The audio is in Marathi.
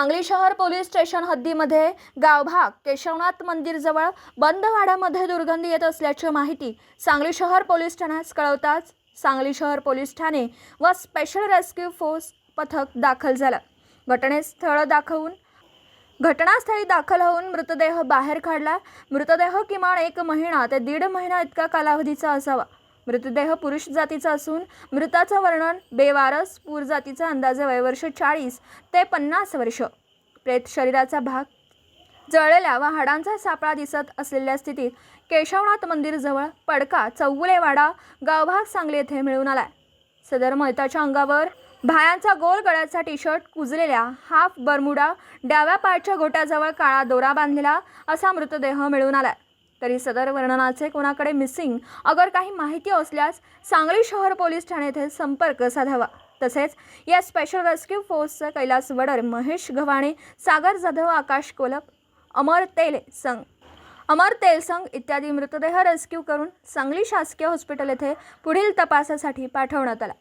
सांगली शहर पोलीस स्टेशन हद्दीमध्ये गावभाग केशवनाथ मंदिरजवळ बंद वाड्यामध्ये दुर्गंधी येत असल्याची माहिती सांगली शहर पोलीस ठाण्यास कळवताच सांगली शहर पोलीस ठाणे व स्पेशल रेस्क्यू फोर्स पथक दाखल झालं. घटनेस्थळ दाखवून घटनास्थळी दाखल होऊन मृतदेह बाहेर काढला. मृतदेह किमान एक महिना ते दीड महिना इतका कालावधीचा असावा. मृतदेह पुरुष जातीचा असून मृताचं वर्णन बेवारस पूर जातीचा अंदाजे वयवर्ष चाळीस ते पन्नास वर्ष. प्रेत शरीराचा भाग जळलेल्या व हाडांचा सापळा दिसत असलेल्या स्थितीत केशवनाथ मंदिरजवळ पडका चौगुलेवाडा गावभाग सांगली येथे मिळून आलाय. सदर मैताच्या अंगावर भायांचा गोल गळ्याचा टी शर्ट कुजलेल्या हाफ बरमुडा डाव्या पायाच्या गोट्याजवळ काळा दोरा बांधलेला असा मृतदेह मिळून आलाय. तरी सदर वर्णनाचे कोणाकडे मिसिंग अगर काही माहिती असल्यास सांगली शहर पोलीस ठाणे येथे संपर्क साधावा. तसेच या स्पेशल रेस्क्यू फोर्सचं कैलास वडर महेश गव्हाणे सागर जाधव आकाश कोलप अमर तेले संघ. अमर तेलसंग इत्यादी मृतदेह रेस्क्यू करून सांगली शासकीय हॉस्पिटल येथे पुढील तपासासाठी पाठवण्यात आला.